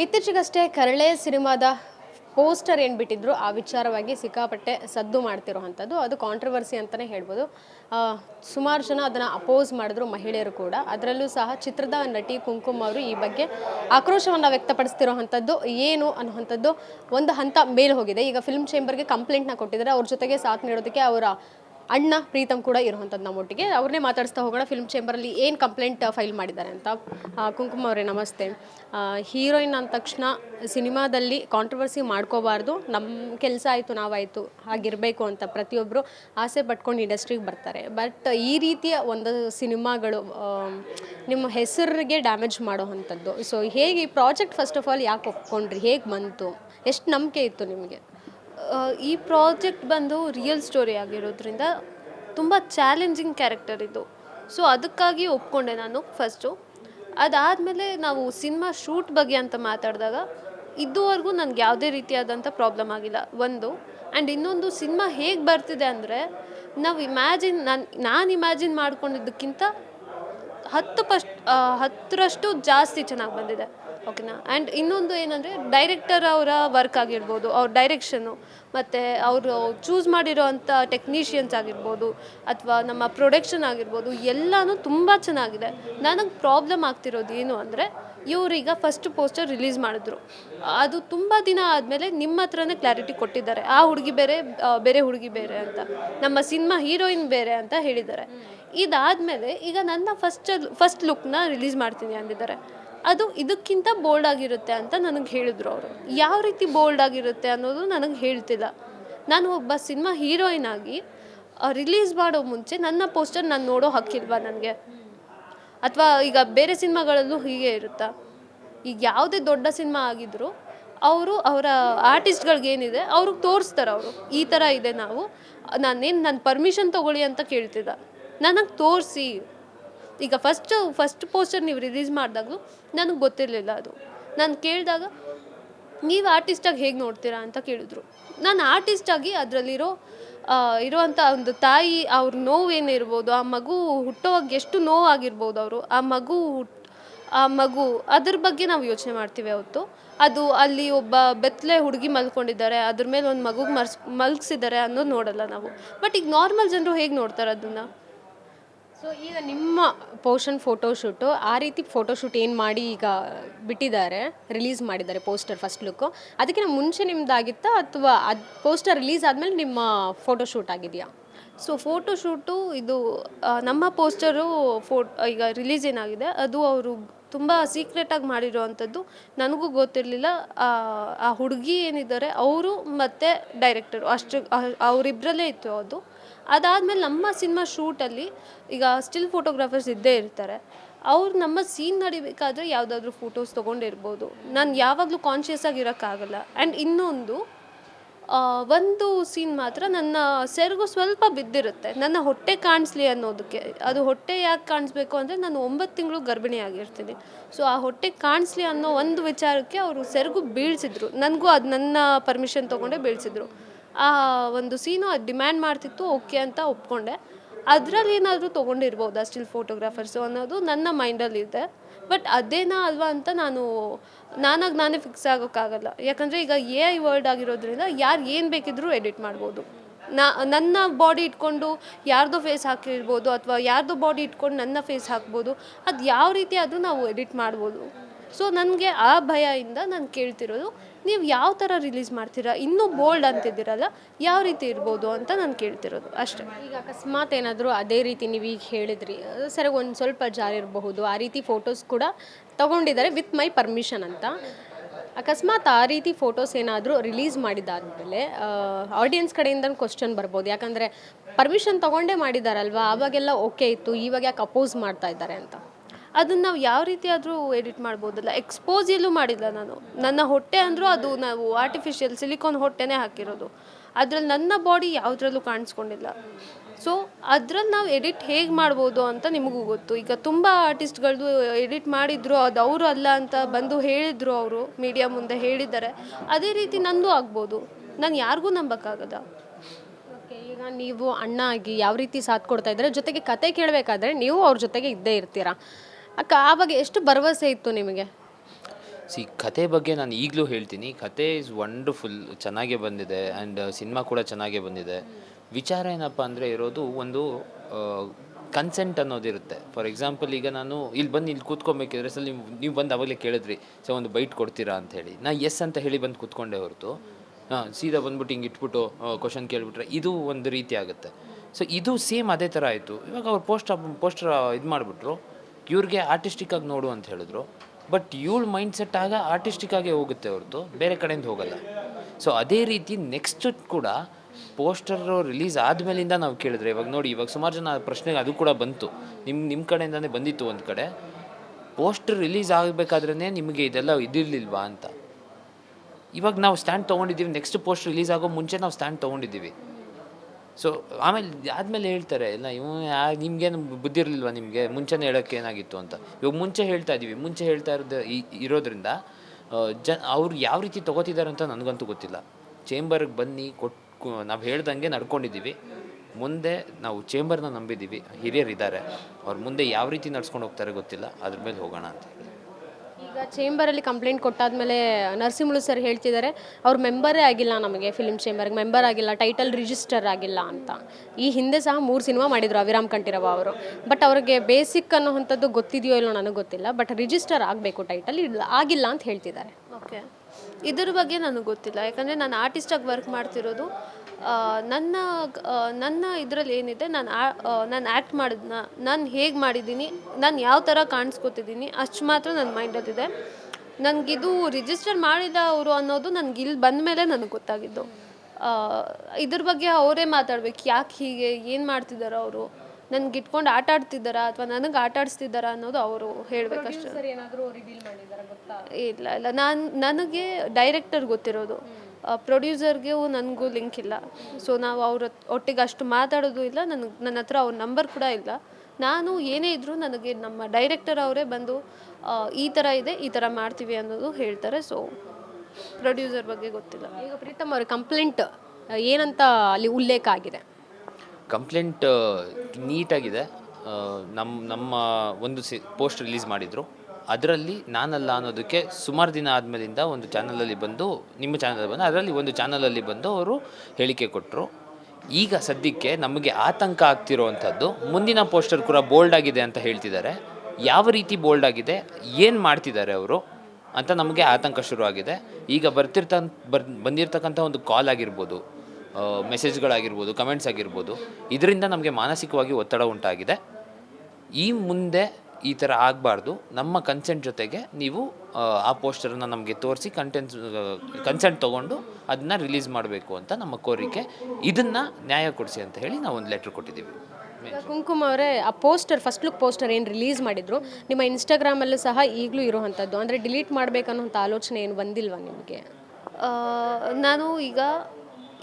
ಇತ್ತೀಚೆಗಷ್ಟೇ ಕರಳೆ ಸಿನಿಮಾದ ಪೋಸ್ಟರ್ ಏನು ಬಿಟ್ಟಿದ್ರು, ಆ ವಿಚಾರವಾಗಿ ಸಿಕ್ಕಾಪಟ್ಟೆ ಸದ್ದು ಮಾಡ್ತಿರುವಂಥದ್ದು. ಅದು ಕಾಂಟ್ರವರ್ಸಿ ಅಂತಲೇ ಹೇಳ್ಬೋದು. ಸುಮಾರು ಜನ ಅದನ್ನು ಅಪೋಸ್ ಮಾಡಿದ್ರು ಮಹಿಳೆಯರು ಕೂಡ. ಅದರಲ್ಲೂ ಸಹ ಚಿತ್ರದ ನಟಿ ಕುಂಕುಮ್ ಅವರು ಈ ಬಗ್ಗೆ ಆಕ್ರೋಶವನ್ನು ವ್ಯಕ್ತಪಡಿಸ್ತಿರೋವಂಥದ್ದು. ಏನು ಅನ್ನುವಂಥದ್ದು ಒಂದು ಹಂತ ಮೇಲೆ ಹೋಗಿದೆ. ಈಗ ಫಿಲ್ಮ್ ಚೇಂಬರ್ಗೆ ಕಂಪ್ಲೇಂಟ್ನ ಕೊಟ್ಟಿದ್ದಾರೆ. ಅವ್ರ ಜೊತೆಗೆ ಸಾಥ್ ನೀಡೋದಕ್ಕೆ ಅವರ ಅಣ್ಣ ಪ್ರೀತಮ್ ಕೂಡ ಇರುವಂಥದ್ದು ನಮ್ಮೊಟ್ಟಿಗೆ ಅವ್ರನ್ನೇ ಮಾತಾಡಿಸ್ತಾ ಹೋಗೋಣ. ಫಿಲ್ಮ್ ಚೇಂಬರಲ್ಲಿ ಏನು ಕಂಪ್ಲೇಂಟ್ ಫೈಲ್ ಮಾಡಿದ್ದಾರೆ ಅಂತ. ಕುಂಕುಮ ಅವರೇ, ನಮಸ್ತೆ. ಹೀರೋಯಿನ್ ಅಂದ ತಕ್ಷಣ ಸಿನಿಮಾದಲ್ಲಿ ಕಾಂಟ್ರವರ್ಸಿ ಮಾಡ್ಕೋಬಾರ್ದು. ನಮ್ಮ ಕೆಲಸ ಆಯಿತು, ನಾವಾಯಿತು, ಹಾಗಿರಬೇಕು ಅಂತ ಪ್ರತಿಯೊಬ್ಬರು ಆಸೆ ಪಟ್ಕೊಂಡು ಇಂಡಸ್ಟ್ರಿಗೆ ಬರ್ತಾರೆ. ಬಟ್ ಈ ರೀತಿಯ ಒಂದು ಸಿನಿಮಾಗಳು ನಿಮ್ಮ ಹೆಸರಿಗೆ ಡ್ಯಾಮೇಜ್ ಮಾಡೋವಂಥದ್ದು ಸೊ ಹೇಗೆ ಈ ಪ್ರಾಜೆಕ್ಟ್ ಫಸ್ಟ್ ಆಫ್ ಆಲ್ ಯಾಕೆ ಒಪ್ಕೊಂಡ್ರಿ? ಹೇಗೆ ಬಂತು? ಎಷ್ಟು ನಂಬಿಕೆ ಇತ್ತು ನಿಮಗೆ? ಈ ಪ್ರಾಜೆಕ್ಟ್ ಬಂದು ರಿಯಲ್ ಸ್ಟೋರಿ ಆಗಿರೋದ್ರಿಂದ ತುಂಬ ಚಾಲೆಂಜಿಂಗ್ ಕ್ಯಾರೆಕ್ಟರ್ ಇದು. ಸೊ ಅದಕ್ಕಾಗಿ ಒಪ್ಕೊಂಡೆ ನಾನು ಫಸ್ಟು ಅದಾದಮೇಲೆ ನಾವು ಸಿನಿಮಾ ಶೂಟ್ ಬಗ್ಗೆ ಅಂತ ಮಾತಾಡಿದಾಗ ಇದುವರೆಗೂ ನನಗೆ ಯಾವುದೇ ರೀತಿಯಾದಂಥ ಪ್ರಾಬ್ಲಮ್ ಆಗಿಲ್ಲ. ಒಂದು ಆ್ಯಂಡ್ ಇನ್ನೊಂದು ಸಿನಿಮಾ ಹೇಗೆ ಬರ್ತಿದೆ ಅಂದರೆ ನಾವು ಇಮ್ಯಾಜಿನ್ ನಾನು ನಾನು ಇಮ್ಯಾಜಿನ್ ಮಾಡ್ಕೊಂಡಿದ್ದಕ್ಕಿಂತ ಹತ್ತು ಪಸ್ಟ್ ಹತ್ತರಷ್ಟು ಜಾಸ್ತಿ ಚೆನ್ನಾಗಿ ಬಂದಿದೆ. ಓಕೆನಾ? ಆ್ಯಂಡ್ ಇನ್ನೊಂದು ಏನಂದರೆ ಡೈರೆಕ್ಟರ್ ಅವರ ವರ್ಕ್ ಆಗಿರ್ಬೋದು, ಅವ್ರ ಡೈರೆಕ್ಷನು ಮತ್ತು ಅವರು ಚೂಸ್ ಮಾಡಿರೋ ಅಂಥ ಟೆಕ್ನಿಷಿಯನ್ಸ್ ಆಗಿರ್ಬೋದು, ಅಥವಾ ನಮ್ಮ ಪ್ರೊಡಕ್ಷನ್ ಆಗಿರ್ಬೋದು, ಎಲ್ಲನೂ ತುಂಬ ಚೆನ್ನಾಗಿದೆ. ನನಗೆ ಪ್ರಾಬ್ಲಮ್ ಆಗ್ತಿರೋದು ಏನು ಅಂದರೆ, ಇವರೀಗ ಫಸ್ಟ್ ಪೋಸ್ಟರ್ ರಿಲೀಸ್ ಮಾಡಿದ್ರು. ಅದು ತುಂಬ ದಿನ ಆದಮೇಲೆ ನಿಮ್ಮ ಹತ್ರನೇ ಕ್ಲಾರಿಟಿ ಕೊಟ್ಟಿದ್ದಾರೆ. ಆ ಹುಡುಗಿ ಬೇರೆ ಬೇರೆ ಹುಡುಗಿ ಬೇರೆ ಅಂತ. ನಮ್ಮ ಸಿನಿಮಾ ಹೀರೋಯಿನ್ ಬೇರೆ ಅಂತ ಹೇಳಿದ್ದಾರೆ. ಇದಾದಮೇಲೆ ಈಗ ನನ್ನ ಫಸ್ಟ್ ಫಸ್ಟ್ ಲುಕ್ನ ರಿಲೀಸ್ ಮಾಡ್ತೀನಿ ಅಂದಿದ್ದಾರೆ. ಅದು ಇದಕ್ಕಿಂತ ಬೋಲ್ಡ್ ಆಗಿರುತ್ತೆ ಅಂತ ನನಗೆ ಹೇಳಿದ್ರು ಅವರು. ಯಾವ ರೀತಿ ಬೋಲ್ಡ್ ಆಗಿರುತ್ತೆ ಅನ್ನೋದು ನನಗೆ ಹೇಳ್ತಿಲ್ಲ. ನಾನು ಒಬ್ಬ ಸಿನಿಮಾ ಹೀರೋಯಿನ್ ಆಗಿ ರಿಲೀಸ್ ಮಾಡೋ ಮುಂಚೆ ನನ್ನ ಪೋಸ್ಟರ್ ನಾನು ನೋಡೋ ಹಕ್ಕಿಲ್ವಾ ನನಗೆ? ಅಥವಾ ಈಗ ಬೇರೆ ಸಿನಿಮಾಗಳಲ್ಲೂ ಹೀಗೆ ಇರುತ್ತಾ? ಈಗ ಯಾವುದೇ ದೊಡ್ಡ ಸಿನಿಮಾ ಆಗಿದ್ರು, ಅವರು ಅವರ ಆರ್ಟಿಸ್ಟ್ಗಳಿಗೆ ಏನಿದೆ, ಅವ್ರಿಗೆ ತೋರಿಸ್ತಾರೆ ಅವರು. ಈ ಥರ ಇದೆ ನಾವು. ನಾನೇನು ನನ್ನ ಪರ್ಮಿಷನ್ ತೊಗೊಳ್ಳಿ ಅಂತ ಕೇಳ್ತಿದ್ದ ನನಗೆ ತೋರಿಸಿ ಈಗ ಫಸ್ಟು ಫಸ್ಟ್ ಪೋಸ್ಟರ್ ನೀವು ರಿಲೀಸ್ ಮಾಡಿದಾಗಲೂ ನನಗೆ ಗೊತ್ತಿರಲಿಲ್ಲ ಅದು. ನಾನು ಕೇಳಿದಾಗ, ನೀವು ಆರ್ಟಿಸ್ಟಾಗಿ ಹೇಗೆ ನೋಡ್ತೀರಾ? ಅಂತ ಕೇಳಿದ್ರು. ನಾನು ಆರ್ಟಿಸ್ಟಾಗಿ ಅದರಲ್ಲಿರೋ ಇರುವಂಥ ಒಂದು ತಾಯಿ, ಅವ್ರ ನೋವೇನಿರ್ಬೋದು ಆ ಮಗು ಹುಟ್ಟೋವಾಗ ಎಷ್ಟು ನೋವಾಗಿರ್ಬೋದು ಅವರು, ಆ ಮಗು ಆ ಮಗು ಅದ್ರ ಬಗ್ಗೆ ನಾವು ಯೋಚನೆ ಮಾಡ್ತೀವಿ ಅವತ್ತು. ಅದು ಅಲ್ಲಿ ಒಬ್ಬ ಬೆತ್ತಲೆ ಹುಡುಗಿ ಮಲ್ಕೊಂಡಿದ್ದಾರೆ, ಅದ್ರ ಮೇಲೆ ಒಂದು ಮಗುಗೆ ಮರ್ಸ್ ಮಲ್ಸಿದ್ದಾರೆ ಅನ್ನೋದು ನೋಡಲ್ಲ ನಾವು. ಬಟ್ ಈಗ ನಾರ್ಮಲ್ ಜನರು ಹೇಗೆ ನೋಡ್ತಾರೆ ಅದನ್ನು? ಸೊ ಈಗ ನಿಮ್ಮ ಪೋರ್ಷನ್ ಫೋಟೋಶೂಟು ಆ ರೀತಿ ಫೋಟೋಶೂಟ್ ಏನು ಮಾಡಿ ಈಗ ಬಿಟ್ಟಿದ್ದಾರೆ ರಿಲೀಸ್ ಮಾಡಿದ್ದಾರೆ ಪೋಸ್ಟರ್ ಫಸ್ಟ್ ಲುಕ್ಕು ಅದಕ್ಕಿಂತ ಮುಂಚೆ ನಿಮ್ಮದಾಗಿತ್ತಾ ಅಥವಾ ಅದು ಪೋಸ್ಟರ್ ರಿಲೀಸ್ ಆದಮೇಲೆ ನಿಮ್ಮ ಫೋಟೋಶೂಟ್ ಆಗಿದೆಯಾ? ಸೊ ಫೋಟೋಶೂಟು ಇದು ನಮ್ಮ ಪೋಸ್ಟರು ಫೋ, ಈಗ ರಿಲೀಸ್ ಏನಾಗಿದೆ? ಅದು ಅವರು ತುಂಬ ಸೀಕ್ರೆಟಾಗಿ ಮಾಡಿರೋ ಅಂಥದ್ದು ನನಗೂ ಗೊತ್ತಿರಲಿಲ್ಲ. ಆ ಹುಡುಗಿ ಏನಿದ್ದಾರೆ, ಅವರು ಮತ್ತು ಡೈರೆಕ್ಟರು ಅಷ್ಟು ಅವರಿಬ್ಬರಲ್ಲೇ ಇತ್ತು ಅದು. ಅದಾದಮೇಲೆ ನಮ್ಮ ಸಿನಿಮಾ ಶೂಟಲ್ಲಿ ಈಗ ಸ್ಟಿಲ್ ಫೋಟೋಗ್ರಾಫರ್ಸ್ ಇದ್ದೇ ಇರ್ತಾರೆ. ಅವ್ರು ನಮ್ಮ ಸೀನ್ ನಡಿಬೇಕಾದ್ರೆ ಯಾವುದಾದ್ರೂ ಫೋಟೋಸ್ ತೊಗೊಂಡಿರ್ಬೋದು. ನಾನು ಯಾವಾಗಲೂ ಕಾನ್ಷಿಯಸ್ ಆಗಿರೋಕ್ಕಾಗಲ್ಲ ಆ್ಯಂಡ್ ಇನ್ನೊಂದು ಒಂದು ಸೀನ್ ಮಾತ್ರ ನನ್ನ ಸೆರಗು ಸ್ವಲ್ಪ ಬಿದ್ದಿರುತ್ತೆ. ನನ್ನ ಹೊಟ್ಟೆ ಕಾಣಿಸ್ಲಿ ಅನ್ನೋದಕ್ಕೆ. ಅದು ಹೊಟ್ಟೆ ಯಾಕೆ ಕಾಣಿಸ್ಬೇಕು ಅಂದರೆ ನಾನು ಒಂಬತ್ತು ತಿಂಗಳು ಗರ್ಭಿಣಿ ಆಗಿರ್ತೀನಿ. ಸೊ ಆ ಹೊಟ್ಟೆ ಕಾಣಿಸ್ಲಿ ಅನ್ನೋ ಒಂದು ವಿಚಾರಕ್ಕೆ ಅವರು ಸೆರಗು ಬೀಳಿಸಿದ್ರು. ನನಗೂ ಅದು ನನ್ನ ಪರ್ಮಿಷನ್ ತೊಗೊಂಡೇ ಬೀಳ್ಸಿದ್ರು. ಆ ಒಂದು ಸೀನು ಅದು ಡಿಮ್ಯಾಂಡ್ ಮಾಡ್ತಿತ್ತು, ಓಕೆ ಅಂತ ಒಪ್ಕೊಂಡೆ. ಅದರಲ್ಲಿ ಏನಾದರೂ ತೊಗೊಂಡಿರ್ಬೋದಾ ಸ್ಟಿಲ್ ಫೋಟೋಗ್ರಾಫರ್ಸು ಅನ್ನೋದು ನನ್ನ ಮೈಂಡಲ್ಲಿದೆ ಬಟ್ ಅದೇನಾ ಅಲ್ವಾ ಅಂತ ನಾನು, ನಾನಾಗಿ ನಾನೇ ಫಿಕ್ಸ್ ಆಗೋಕ್ಕಾಗಲ್ಲ. ಯಾಕಂದರೆ ಈಗ ಎ ಐ ವರ್ಡ್ ಆಗಿರೋದ್ರಿಂದ ಯಾರು ಏನು ಬೇಕಿದ್ರೂ ಎಡಿಟ್ ಮಾಡ್ಬೋದು. ನಾ, ನನ್ನ ಬಾಡಿ ಇಟ್ಕೊಂಡು ಯಾರ್ದೋ ಫೇಸ್ ಹಾಕಿರ್ಬೋದು ಅಥವಾ ಯಾರ್ದೋ ಬಾಡಿ ಇಟ್ಕೊಂಡು ನನ್ನ ಫೇಸ್ ಹಾಕ್ಬೋದು ಅದು ಯಾವ ರೀತಿ ಆದರೂ ನಾವು ಎಡಿಟ್ ಮಾಡ್ಬೋದು. ಸೊ ನನಗೆ ಆ ಭಯದಿಂದ ನಾನು ಕೇಳ್ತಿರೋದು ನೀವು ಯಾವ ಥರ ರಿಲೀಸ್ ಮಾಡ್ತೀರಾ? ಇನ್ನೂ ಬೋಲ್ಡ್ ಅಂತಿದ್ದೀರಲ್ಲ, ಯಾವ ರೀತಿ ಇರ್ಬೋದು ಅಂತ ನಾನು ಕೇಳ್ತಿರೋದು, ಅಷ್ಟೇ. ಈಗ ಅಕಸ್ಮಾತ್ ಏನಾದರೂ ಅದೇ ರೀತಿ ನೀವು ಈಗ ಹೇಳಿದ್ರಿ ಸರಿ, ಒಂದು ಸ್ವಲ್ಪ ಜಾರಿ ಇರಬಹುದು, ಆ ರೀತಿ ಫೋಟೋಸ್ ಕೂಡ ತಗೊಂಡಿದ್ದಾರೆ ವಿತ್ ಮೈ ಪರ್ಮಿಷನ್ ಅಂತ. ಅಕಸ್ಮಾತ್ ಆ ರೀತಿ ಫೋಟೋಸ್ ಏನಾದರೂ ರಿಲೀಸ್ ಮಾಡಿದಾದ್ಮೇಲೆ ಆಡಿಯನ್ಸ್ ಕಡೆಯಿಂದ ಕ್ವಶನ್ ಬರ್ಬೋದು. ಯಾಕಂದರೆ ಪರ್ಮಿಷನ್ ತಗೊಂಡೇ ಮಾಡಿದಾರಲ್ವಾ? ಆವಾಗೆಲ್ಲ ಓಕೆ ಇತ್ತು ಇವಾಗ ಯಾಕೆ ಅಪೋಸ್ ಮಾಡ್ತಾ ಇದ್ದಾರೆ ಅಂತ. ಅದನ್ನು ನಾವು ಯಾವ ರೀತಿ ಆದರೂ ಎಡಿಟ್ ಮಾಡ್ಬೋದಲ್ಲ. ಎಕ್ಸ್ಪೋಸ್ ಎಲ್ಲೂ ಮಾಡಿಲ್ಲ ನಾನು. ನನ್ನ ಹೊಟ್ಟೆ ಅಂದರೂ ಅದು ನಾವು ಆರ್ಟಿಫಿಷಿಯಲ್ ಸಿಲಿಕಾನ್ ಹೊಟ್ಟೆನೇ ಹಾಕಿರೋದು. ಅದ್ರಲ್ಲಿ ನನ್ನ ಬಾಡಿ ಯಾವುದ್ರಲ್ಲೂ ಕಾಣಿಸ್ಕೊಂಡಿಲ್ಲ. ಸೊ ಅದ್ರಲ್ಲಿ ನಾವು ಎಡಿಟ್ ಹೇಗೆ ಮಾಡ್ಬೋದು ಅಂತ ನಿಮಗೂ ಗೊತ್ತು. ಈಗ ತುಂಬ ಆರ್ಟಿಸ್ಟ್ಗಳದ್ದು ಎಡಿಟ್ ಮಾಡಿದ್ರು, ಅದು ಅವರು ಅಲ್ಲ ಅಂತ ಬಂದು ಹೇಳಿದ್ರು ಅವರು ಮೀಡಿಯಾ ಮುಂದೆ ಹೇಳಿದ್ದಾರೆ. ಅದೇ ರೀತಿ ನಂದು ಆಗ್ಬೋದು. ನಾನು ಯಾರಿಗೂ ನಂಬಕ್ಕಾಗದ ಈಗ ನೀವು ಅಣ್ಣ ಆಗಿ ಯಾವ ರೀತಿ ಸಾಥ್ ಕೊಡ್ತಾ ಇದ್ದಾರೆ? ಜೊತೆಗೆ ಕತೆ ಕೇಳಬೇಕಾದ್ರೆ ನೀವು ಅವ್ರ ಜೊತೆಗೆ ಇದ್ದೇ ಇರ್ತೀರಾ? ಅಕ್ಕ ಆವಾಗ ಎಷ್ಟು ಭರವಸೆ ಇತ್ತು ನಿಮಗೆ? ಸಿ, ಕತೆ ಬಗ್ಗೆ ನಾನು ಈಗಲೂ ಹೇಳ್ತೀನಿ. ಕತೆ ಇಸ್ ವಂಡರ್ಫುಲ್ ಚೆನ್ನಾಗೇ ಬಂದಿದೆ. ಆ್ಯಂಡ್ ಸಿನಿಮಾ ಕೂಡ ಚೆನ್ನಾಗೇ ಬಂದಿದೆ. ವಿಚಾರ ಏನಪ್ಪ ಅಂದರೆ ಇರೋದು ಒಂದು ಕನ್ಸೆಂಟ್ ಅನ್ನೋದಿರುತ್ತೆ ಫಾರ್ ಎಕ್ಸಾಂಪಲ್ ಈಗ ನಾನು ಇಲ್ಲಿ ಬಂದು ಇಲ್ಲಿ ಕೂತ್ಕೊಬೇಕಿದ್ರೆ ಸಲ ನೀವು ನೀವು ಬಂದು ಅವಾಗಲೇ ಕೇಳಿದ್ರಿ ಸೊ ಒಂದು ಬೈಟ್ ಕೊಡ್ತೀರಾ? ಅಂತ ಹೇಳಿ. ನಾ ಎಸ್ ಅಂತ ಹೇಳಿ ಬಂದು ಕೂತ್ಕೊಂಡೆ ಹೊರತು. ಹಾಂ, ಸೀದಾ ಬಂದ್ಬಿಟ್ಟು ಹಿಂಗೆ ಇಟ್ಬಿಟ್ಟು ಕ್ವಶನ್ ಕೇಳಿಬಿಟ್ರೆ ಇದು ಒಂದು ರೀತಿ ಆಗುತ್ತೆ. ಸೊ ಇದು ಸೇಮ್ ಅದೇ ಥರ ಆಯಿತು. ಇವಾಗ ಅವ್ರು ಪೋಸ್ಟ್ ಪೋಸ್ಟರ್ ಇದು ಮಾಡಿಬಿಟ್ರು. ಇವ್ರಿಗೆ ಆರ್ಟಿಸ್ಟಿಕ್ ಆಗಿ ನೋಡು ಅಂತ ಹೇಳಿದ್ರು. ಬಟ್ ಇವಳ ಮೈಂಡ್ ಸೆಟ್ ಆಗ ಆರ್ಟಿಸ್ಟಿಕ್ ಆಗೇ ಹೋಗುತ್ತೆ ಹೊರತು, ಬೇರೆ ಕಡೆಯಿಂದ ಹೋಗಲ್ಲ. ಸೊ ಅದೇ ರೀತಿ ನೆಕ್ಸ್ಟ್ ಕೂಡ ಪೋಸ್ಟರ್ ರಿಲೀಸ್ ಆದಮೇಲಿಂದ ನಾವು ಕೇಳಿದ್ರೆ, ಇವಾಗ ನೋಡಿ, ಇವಾಗ ಸುಮಾರು ಜನ ಪ್ರಶ್ನೆಗೆ ಅದು ಕೂಡ ಬಂತು. ನಿಮ್ಮ ನಿಮ್ಮ ಕಡೆಯಿಂದನೇ ಬಂದಿತ್ತು ಒಂದು ಕಡೆ. ಪೋಸ್ಟರ್ ರಿಲೀಸ್ ಆಗಬೇಕಾದ್ರೇ ನಿಮಗೆ ಇದೆಲ್ಲ ಇದಿರಲಿಲ್ವಾ ಅಂತ. ಇವಾಗ ನಾವು ಸ್ಟ್ಯಾಂಡ್ ತೊಗೊಂಡಿದ್ದೀವಿ ನೆಕ್ಸ್ಟ್ ಪೋಸ್ಟ್ ರಿಲೀಸ್ ಆಗೋ ಮುಂಚೆ ನಾವು ಸ್ಟ್ಯಾಂಡ್ ತೊಗೊಂಡಿದ್ದೀವಿ. ಸೊ ಆಮೇಲೆ ಆದಮೇಲೆ ಹೇಳ್ತಾರೆ, ಇಲ್ಲ, ಇವ್ ಯಾ ನಿಮ್ಗೇನು ಬುದ್ಧಿ ಇರಲಿಲ್ವಾ ನಿಮಗೆ? ಮುಂಚೆನೇ ಹೇಳೋಕ್ಕೆ ಏನಾಗಿತ್ತು ಅಂತ. ಇವಾಗ ಮುಂಚೆ ಹೇಳ್ತಾ ಇದ್ದೀವಿ ಮುಂಚೆ ಹೇಳ್ತಾ ಇರೋದು ಇರೋದ್ರಿಂದ ಜ ಅವ್ರು ಯಾವ ರೀತಿ ತೊಗೋತಿದ್ದಾರೆ ಅಂತ ನನಗಂತೂ ಗೊತ್ತಿಲ್ಲ. ಚೇಂಬರ್ಗೆ ಬನ್ನಿ ಕೊಟ್ಟು ನಾವು ಹೇಳ್ದಂಗೆ ನಡ್ಕೊಂಡಿದ್ದೀವಿ ಮುಂದೆ ನಾವು ಚೇಂಬರ್ನ ನಂಬಿದ್ದೀವಿ ಹಿರಿಯರಿದ್ದಾರೆ. ಅವ್ರ ಮುಂದೆ ಯಾವ ರೀತಿ ನಡ್ಸ್ಕೊಂಡು ಹೋಗ್ತಾರೆ ಗೊತ್ತಿಲ್ಲ. ಅದ್ರ ಮೇಲೆ ಹೋಗೋಣ ಅಂತ ಈಗ ಚೇಂಬರಲ್ಲಿ ಕಂಪ್ಲೇಂಟ್ ಕೊಟ್ಟಾದ್ಮೇಲೆ ನರಸಿಂಹಳು ಸರ್ ಹೇಳ್ತಿದ್ದಾರೆ, ಅವ್ರು ಮೆಂಬರೇ ಆಗಿಲ್ಲ ನಮಗೆ ಫಿಲ್ಮ್ ಚೇಂಬರ್ಗೆ, ಮೆಂಬರ್ ಆಗಿಲ್ಲ, ಟೈಟಲ್ ರಿಜಿಸ್ಟರ್ ಆಗಿಲ್ಲ ಅಂತ. ಈ ಹಿಂದೆ ಸಹ ಮೂರು ಸಿನಿಮಾ ಮಾಡಿದರು ಅವಿರಾಮ್ ಕಂಠೀರವ ಅವರು. ಬಟ್ ಅವ್ರಿಗೆ ಬೇಸಿಕ್ ಅನ್ನೋವಂಥದ್ದು ಗೊತ್ತಿದೆಯೋ ಇಲ್ಲೋ ನನಗೆ ಗೊತ್ತಿಲ್ಲ, ಬಟ್ ರಿಜಿಸ್ಟರ್ ಆಗಬೇಕು, ಟೈಟಲ್ ಆಗಿಲ್ಲ ಅಂತ ಹೇಳ್ತಿದ್ದಾರೆ. ಓಕೆ. ಇದ್ರ ಬಗ್ಗೆ ನನಗೆ ಗೊತ್ತಿಲ್ಲ, ಯಾಕಂದರೆ ನಾನು ಆರ್ಟಿಸ್ಟಾಗಿ ವರ್ಕ್ ಮಾಡ್ತಿರೋದು ನನ್ನ ನನ್ನ ಇದರಲ್ಲಿ ಏನಿದೆ ನಾನು ನಾನು ಆ್ಯಕ್ಟ್ ಮಾಡಿದ್ನ ನಾನು ಹೇಗೆ ಮಾಡಿದ್ದೀನಿ ನಾನು ಯಾವ ಥರ ಕಾಣಿಸ್ಕೊತಿದ್ದೀನಿ ಅಷ್ಟು ಮಾತ್ರ ನನ್ನ ಮೈಂಡಲ್ಲಿದೆ. ನನಗಿದು ರಿಜಿಸ್ಟರ್ ಮಾಡಿಲ್ಲ ಅವರು ಅನ್ನೋದು ನನಗೆ ಇಲ್ಲಿ ಬಂದ ಮೇಲೆ ನನಗೆ ಗೊತ್ತಾಗಿದ್ದು. ಇದ್ರ ಬಗ್ಗೆ ಅವರೇ ಮಾತಾಡ್ಬೇಕು ಯಾಕೆ ಹೀಗೆ ಏನು ಮಾಡ್ತಿದ್ದಾರೆ ಅವರು? ನನ್ಗೆ ಇಟ್ಕೊಂಡು ಆಟ ಆಡ್ತಿದ್ದಾರಾ ಅಥವಾ ನನಗೆ ಆಟ ಆಡಿಸ್ತಿದ್ದಾರಾ ಅನ್ನೋದು ಅವರು ಹೇಳಬೇಕಷ್ಟೇ ಇಲ್ಲ ಇಲ್ಲ. ನಾನು ನನಗೆ ಡೈರೆಕ್ಟರ್ ಗೊತ್ತಿರೋದು. ಪ್ರೊಡ್ಯೂಸರ್ಗೂ ನನಗೂ ಲಿಂಕ್ ಇಲ್ಲ. ಸೊ ನಾವು ಅವ್ರ ಒಟ್ಟಿಗೆ ಅಷ್ಟು ಮಾತಾಡೋದು ಇಲ್ಲ. ನನಗೆ ನನ್ನ ಹತ್ರ ಅವ್ರ ನಂಬರ್ ಕೂಡ ಇಲ್ಲ. ನಾನು ಏನೇ ಇದ್ದರೂ ನನಗೆ ನಮ್ಮ ಡೈರೆಕ್ಟರ್ ಅವರೇ ಬಂದು ಈ ಥರ ಇದೆ ಈ ಥರ ಮಾಡ್ತೀವಿ ಅನ್ನೋದು ಹೇಳ್ತಾರೆ. ಸೊ ಪ್ರೊಡ್ಯೂಸರ್ ಬಗ್ಗೆ ಗೊತ್ತಿಲ್ಲ. ಈಗ ಪ್ರೀತಮ್ ಅವ್ರ ಕಂಪ್ಲೇಂಟ್ ಏನಂತ ಅಲ್ಲಿ ಉಲ್ಲೇಖ ಆಗಿದೆ? ಕಂಪ್ಲೇಂಟ್ ನೀಟಾಗಿದೆ ನಮ್ಮ ನಮ್ಮ ಒಂದು ಸಿ ಪೋಸ್ಟ್ ರಿಲೀಸ್ ಮಾಡಿದರು. ಅದರಲ್ಲಿ ನಾನಲ್ಲ ಅನ್ನೋದಕ್ಕೆ ಸುಮಾರು ದಿನ ಆದಮೇಲಿಂದ ಒಂದು ಚಾನಲಲ್ಲಿ ಬಂದು, ನಿಮ್ಮ ಚಾನಲ್ ಬಂದು, ಅದರಲ್ಲಿ ಒಂದು ಚಾನಲಲ್ಲಿ ಬಂದು ಅವರು ಹೇಳಿಕೆ ಕೊಟ್ಟರು ಈಗ ಸದ್ಯಕ್ಕೆ ನಮಗೆ ಆತಂಕ ಆಗ್ತಿರೋವಂಥದ್ದು, ಮುಂದಿನ ಪೋಸ್ಟರ್ ಕೂಡ ಬೋಲ್ಡ್ ಆಗಿದೆ ಅಂತ ಹೇಳ್ತಿದ್ದಾರೆ. ಯಾವ ರೀತಿ ಬೋಲ್ಡ್ ಆಗಿದೆ, ಏನು ಮಾಡ್ತಿದ್ದಾರೆ ಅವರು ಅಂತ ನಮಗೆ ಆತಂಕ ಶುರುವಾಗಿದೆ. ಈಗ ಬರ್ತಿರ್ತ ಬರ್, ಬಂದಿರತಕ್ಕಂಥ ಒಂದು ಕಾಲ್ ಆಗಿರ್ಬೋದು ಮೆಸೇಜ್ಗಳಾಗಿರ್ಬೋದು ಕಮೆಂಟ್ಸ್ ಆಗಿರ್ಬೋದು, ಇದರಿಂದ ನಮಗೆ ಮಾನಸಿಕವಾಗಿ ಒತ್ತಡ ಉಂಟಾಗಿದೆ. ಈ ಮುಂದೆ ಈ ಥರ ಆಗಬಾರ್ದು. ನಮ್ಮ ಕನ್ಸೆಂಟ್ ಜೊತೆಗೆ ನೀವು ಆ, ಪೋಸ್ಟರನ್ನು ನಮಗೆ ತೋರಿಸಿ ಕಂಟೆಂಟ್ ಕನ್ಸೆಂಟ್ ತೊಗೊಂಡು ಅದನ್ನ ರಿಲೀಸ್ ಮಾಡಬೇಕು ಅಂತ ನಮ್ಮ ಕೋರಿಕೆ. ಇದನ್ನು ನ್ಯಾಯ ಕೊಡಿಸಿ ಅಂತ ಹೇಳಿ ನಾವು ಒಂದು ಲೆಟ್ರ್ ಕೊಟ್ಟಿದ್ದೀವಿ ಕುಂಕುಮ ಅವರೇ ಆ ಪೋಸ್ಟರ್ ಫಸ್ಟ್ ಲುಕ್ ಪೋಸ್ಟರ್ ಏನು ರಿಲೀಸ್ ಮಾಡಿದ್ರು ನಿಮ್ಮ ಇನ್ಸ್ಟಾಗ್ರಾಮಲ್ಲೂ ಸಹ ಈಗಲೂ ಇರುವಂಥದ್ದು ಅಂದರೆ ಡಿಲೀಟ್ ಮಾಡಬೇಕನ್ನೋಂಥ ಆಲೋಚನೆ ಏನು ಬಂದಿಲ್ವಾ ನಿಮಗೆ? ನಾನು ಈಗ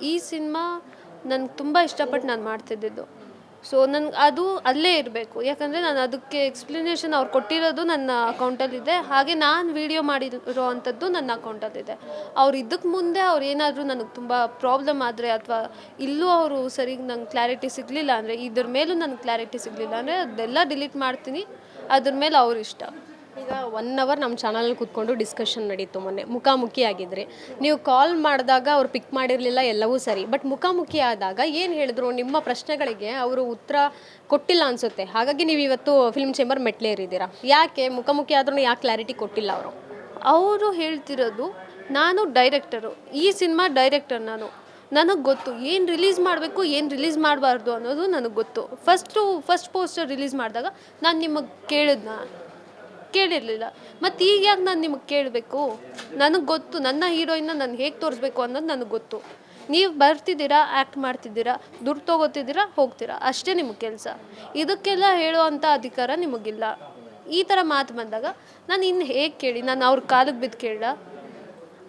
ಈ ಸಿನಿಮಾ ನನಗೆ ತುಂಬ ಇಷ್ಟಪಟ್ಟು ನಾನು ಮಾಡ್ತಿದ್ದಿದ್ದು. ಸೊ ನನ್ಗೆ ಅದು ಅಲ್ಲೇ ಇರಬೇಕು. ಯಾಕಂದರೆ ನಾನು ಅದಕ್ಕೆ ಎಕ್ಸ್ಪ್ಲನೇಷನ್ ಅವ್ರು ಕೊಟ್ಟಿರೋದು ನನ್ನ ಅಕೌಂಟಲ್ಲಿದೆ ಹಾಗೆ ನಾನು ವೀಡಿಯೋ ಮಾಡಿರೋ ಅಂಥದ್ದು ನನ್ನ ಅಕೌಂಟಲ್ಲಿದೆ ಅವ್ರು ಇದಕ್ಕೆ ಮುಂದೆ ಅವ್ರು ಏನಾದರೂ ನನಗೆ ತುಂಬ ಪ್ರಾಬ್ಲಮ್ ಆದರೆ ಅಥವಾ ಇಲ್ಲೂ ಅವರು ಸರಿಗೆ ನಂಗೆ ಕ್ಲಾರಿಟಿ ಸಿಗಲಿಲ್ಲ ಅಂದರೆ ಇದ್ರ ಮೇಲೂ ನನಗೆ ಕ್ಲಾರಿಟಿ ಸಿಗಲಿಲ್ಲ ಅಂದರೆ ಅದೆಲ್ಲ ಡಿಲೀಟ್ ಮಾಡ್ತೀನಿ. ಅದ್ರ ಮೇಲೆ ಅವ್ರ ಇಷ್ಟ. ಈಗ ಒನ್ ಅವರ್ ನಮ್ಮ ಚಾನಲಲ್ಲಿ ಕೂತ್ಕೊಂಡು ಡಿಸ್ಕಷನ್ ನಡೀತು ಮೊನ್ನೆ. ಮುಖಾಮುಖಿ ಆಗಿದ್ರಿ. ನೀವು ಕಾಲ್ ಮಾಡಿದಾಗ ಅವ್ರು ಪಿಕ್ ಮಾಡಿರಲಿಲ್ಲ, ಎಲ್ಲವೂ ಸರಿ. ಬಟ್ ಮುಖಾಮುಖಿ ಆದಾಗ ಏನು ಹೇಳಿದ್ರು? ನಿಮ್ಮ ಪ್ರಶ್ನೆಗಳಿಗೆ ಅವರು ಉತ್ತರ ಕೊಟ್ಟಿಲ್ಲ ಅನಿಸುತ್ತೆ. ಹಾಗಾಗಿ ನೀವು ಇವತ್ತು ಫಿಲ್ಮ್ ಚೇಂಬರ್ ಮೆಟ್ಲೇರಿದ್ದೀರಾ ಯಾಕೆ? ಮುಖಾಮುಖಿ ಆದ್ರೂ ಯಾಕೆ ಕ್ಲಾರಿಟಿ ಕೊಟ್ಟಿಲ್ಲ ಅವರು? ಅವರು ಹೇಳ್ತಿರೋದು, ನಾನು ಡೈರೆಕ್ಟರು ಈ ಸಿನಿಮಾ ಡೈರೆಕ್ಟರ್ ನಾನು. ನನಗೆ ಗೊತ್ತು, ಏನು ರಿಲೀಸ್ ಮಾಡಬೇಕು, ಏನು ರಿಲೀಸ್ ಮಾಡಬಾರ್ದು ಅನ್ನೋದು ನನಗೆ ಗೊತ್ತು. ಫಸ್ಟು ಫಸ್ಟ್ ಪೋಸ್ಟರ್ ರಿಲೀಸ್ ಮಾಡಿದಾಗ ನಾನು ನಿಮಗೆ ಕೇಳಿದ್ನ. ಕೇಳಿರಲಿಲ್ಲ. ಮತ್ತು ಈಗ ಯಾಕೆ ನಾನು ನಿಮಗೆ ಕೇಳಬೇಕು? ನನಗೆ ಗೊತ್ತು, ನನ್ನ ಹೀರೋಯಿನ್ನ ನಾನು ಹೇಗೆ ತೋರಿಸ್ಬೇಕು ಅನ್ನೋದು ನನಗೆ ಗೊತ್ತು. ನೀವು ಬರ್ತಿದ್ದೀರಾ ಆ್ಯಕ್ಟ್ ಮಾಡ್ತಿದ್ದೀರಾ, ದುಡ್ಡು ತೊಗೋತಿದ್ದೀರಾ, ಹೋಗ್ತೀರಾ. ಅಷ್ಟೇ ನಿಮ್ಮ ಕೆಲಸ. ಇದಕ್ಕೆಲ್ಲ ಹೇಳುವಂಥ ಅಧಿಕಾರ ನಿಮಗಿಲ್ಲ. ಈ ಥರ ಮಾತು ಬಂದಾಗ ನಾನು ಇನ್ನು ಹೇಗೆ ಕೇಳಿ? ನಾನು ಅವ್ರ ಕಾಲಿಗೆ ಬಿದ್ದು ಕೇಳ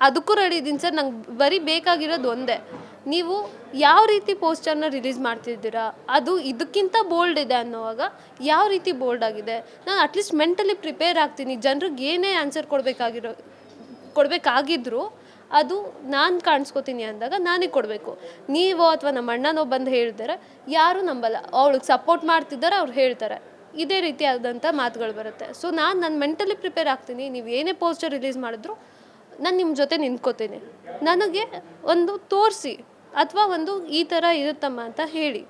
ಅದಕ್ಕೂ ರೆಡಿ ಇದ್ದೀನಿ ಸರ್. ನಂಗೆ ಬರೀ ಬೇಕಾಗಿರೋದು ಒಂದೇ. ನೀವು ಯಾವ ರೀತಿ ಪೋಸ್ಟರ್ನ ರಿಲೀಸ್ ಮಾಡ್ತಿದ್ದೀರಾ? ಅದು ಇದಕ್ಕಿಂತ ಬೋಲ್ಡ್ ಇದೆ ಅನ್ನೋವಾಗ ಯಾವ ರೀತಿ ಬೋಲ್ಡ್ ಆಗಿದೆ? ನಾನು ಅಟ್ಲೀಸ್ಟ್ ಮೆಂಟಲಿ ಪ್ರಿಪೇರ್ ಆಗ್ತೀನಿ. ಜನರಿಗೆ ಏನೇ ಆನ್ಸರ್ ಕೊಡಬೇಕಾಗಿರೋ ಕೊಡಬೇಕಾಗಿದ್ರು ಅದು ನಾನು ಕಾಣಿಸ್ಕೋತೀನಿ ಅಂದಾಗ ನಾನೇ ಕೊಡಬೇಕು. ನೀವು ಅಥವಾ ನಮ್ಮ ಅಣ್ಣನೋ ಬಂದು ಹೇಳಿದರೆ ಯಾರೂ ನಂಬಲ್ಲ. ಅವಳಿಗೆ ಸಪೋರ್ಟ್ ಮಾಡ್ತಿದ್ದಾರೆ, ಅವ್ರು ಹೇಳ್ತಾರೆ. ಇದೇ ರೀತಿಯಾದಂಥ ಮಾತುಗಳು ಬರುತ್ತೆ. ಸೊ ನಾನು ನಾನು ಮೆಂಟಲಿ ಪ್ರಿಪೇರ್ ಆಗ್ತೀನಿ. ನೀವು ಏನೇ ಪೋಸ್ಟರ್ ರಿಲೀಸ್ ಮಾಡಿದ್ರು ನಾನು ನಿಮ್ಮ ಜೊತೆ ನಿಂತ್ಕೋತೀನಿ. ನನಗೆ ಒಂದು ತೋರಿಸಿ. ಅಥವಾ ಒಂದು ಈ ಥರ ಇರುತ್ತಮ್ಮ ಅಂತ ಹೇಳಿ.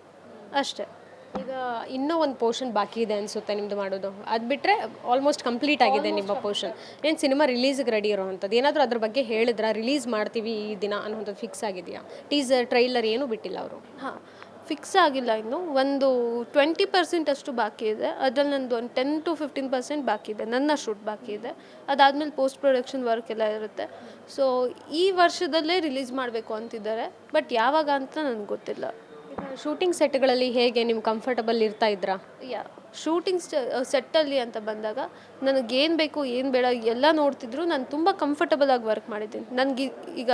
ಅಷ್ಟೆ. ಈಗ ಇನ್ನೂ ಒಂದು ಪೋರ್ಷನ್ ಬಾಕಿ ಇದೆ ಅನಿಸುತ್ತೆ ನಿಮ್ಮದು ಮಾಡೋದು. ಅದು ಬಿಟ್ಟರೆ ಆಲ್ಮೋಸ್ಟ್ ಕಂಪ್ಲೀಟ್ ಆಗಿದೆ ನಿಮ್ಮ ಪೋರ್ಷನ್ ಏನು ಸಿನಿಮಾ ರಿಲೀಸ್ಗೆ ರೆಡಿ ಇರೋವಂಥದ್ದು? ಏನಾದರೂ ಅದ್ರ ಬಗ್ಗೆ ಹೇಳಿದ್ರಾ? ರಿಲೀಸ್ ಮಾಡ್ತೀವಿ ಈ ದಿನ ಅನ್ನೋಂಥದ್ದು ಫಿಕ್ಸ್ ಆಗಿದೆಯಾ? ಟೀಸರ್ ಟ್ರೈಲರ್ ಏನೂ ಬಿಟ್ಟಿಲ್ಲ ಅವರು. ಹಾಂ. ಫಿಕ್ಸ್ ಆಗಿಲ್ಲ ಇನ್ನು. ಒಂದು ಟ್ವೆಂಟಿ ಪರ್ಸೆಂಟ್ ಅಷ್ಟು ಬಾಕಿ ಇದೆ. ಅದ್ರಲ್ಲಿ ನಂದು ಒಂದು ಟೆನ್ ಟು ಫಿಫ್ಟೀನ್ ಪರ್ಸೆಂಟ್ ಬಾಕಿ ಇದೆ. ನನ್ನ ಶೂಟ್ ಬಾಕಿ ಇದೆ. ಅದಾದಮೇಲೆ ಪೋಸ್ಟ್ ಪ್ರೊಡಕ್ಷನ್ ವರ್ಕ್ ಎಲ್ಲ ಇರುತ್ತೆ. ಸೊ ಈ ವರ್ಷದಲ್ಲೇ ರಿಲೀಸ್ ಮಾಡಬೇಕು ಅಂತಿದ್ದಾರೆ. ಬಟ್ ಯಾವಾಗ ಅಂತ ನನಗೆ ಗೊತ್ತಿಲ್ಲ. ಶೂಟಿಂಗ್ ಸೆಟ್ಗಳಲ್ಲಿ ಹೇಗೆ ನೀವು ಕಂಫರ್ಟಬಲ್ ಇರ್ತಾ ಇದ್ರಾ ಯಾ ಶೂಟಿಂಗ್ ಸೆಟ್ಟಲ್ಲಿ ಅಂತ ಬಂದಾಗ ನನಗೇನು ಬೇಕು, ಏನು ಬೇಡ ಎಲ್ಲ ನೋಡ್ತಿದ್ರು. ನಾನು ತುಂಬ ಕಂಫರ್ಟಬಲ್ ಆಗಿ ವರ್ಕ್ ಮಾಡಿದ್ದೀನಿ. ನನಗೆ ಈಗ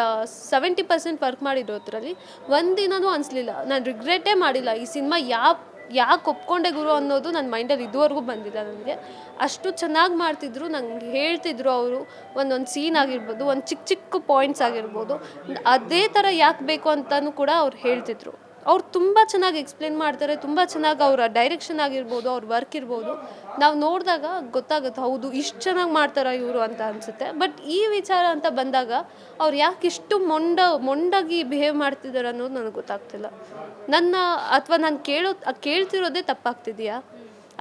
ಸೆವೆಂಟಿ ಪರ್ಸೆಂಟ್ ವರ್ಕ್ ಮಾಡಿರೋದ್ರಲ್ಲಿ ಒಂದಿನೂ ಅನಿಸ್ಲಿಲ್ಲ. ನಾನು ರಿಗ್ರೆಟೇ ಮಾಡಿಲ್ಲ. ಈ ಸಿನಿಮಾ ಯಾವ ಯಾಕೆ ಒಪ್ಕೊಂಡೆ ಗುರು ಅನ್ನೋದು ನನ್ನ ಮೈಂಡಲ್ಲಿ ಇದುವರೆಗೂ ಬಂದಿಲ್ಲ ನನಗೆ. ಅಷ್ಟು ಚೆನ್ನಾಗಿ ಮಾಡ್ತಿದ್ರು. ನಂಗೆ ಹೇಳ್ತಿದ್ರು ಅವರು ಒಂದೊಂದು ಸೀನ್ ಆಗಿರ್ಬೋದು, ಒಂದು ಚಿಕ್ಕ ಚಿಕ್ಕ ಪಾಯಿಂಟ್ಸ್ ಆಗಿರ್ಬೋದು. ಅದೇ ಥರ ಯಾಕೆ ಬೇಕು ಅಂತಲೂ ಕೂಡ ಅವ್ರು ಹೇಳ್ತಿದ್ರು. ಅವ್ರು ತುಂಬ ಚೆನ್ನಾಗಿ ಎಕ್ಸ್ಪ್ಲೇನ್ ಮಾಡ್ತಾರೆ, ತುಂಬ ಚೆನ್ನಾಗಿ ಅವರ ಡೈರೆಕ್ಷನ್ ಆಗಿರ್ಬೋದು, ಅವ್ರ ವರ್ಕ್ ಇರ್ಬೋದು. ನಾವು ನೋಡಿದಾಗ ಗೊತ್ತಾಗುತ್ತೆ, ಹೌದು, ಇಷ್ಟು ಚೆನ್ನಾಗಿ ಮಾಡ್ತಾರ ಇವರು ಅಂತ ಅನಿಸುತ್ತೆ. ಬಟ್ ಈ ವಿಚಾರ ಅಂತ ಬಂದಾಗ ಅವ್ರು ಯಾಕೆ ಇಷ್ಟು ಮೊಂಡ, ಮೊಂಡಾಗಿ ಬಿಹೇವ್ ಮಾಡ್ತಿದ್ದಾರೆ ಅನ್ನೋದು ನನಗೆ ಗೊತ್ತಾಗ್ತಿಲ್ಲ. ನನ್ನ, ಅಥವಾ ನಾನು ಕೇಳೋ, ಕೇಳ್ತಿರೋದೇ ತಪ್ಪಾಗ್ತಿದೆಯಾ?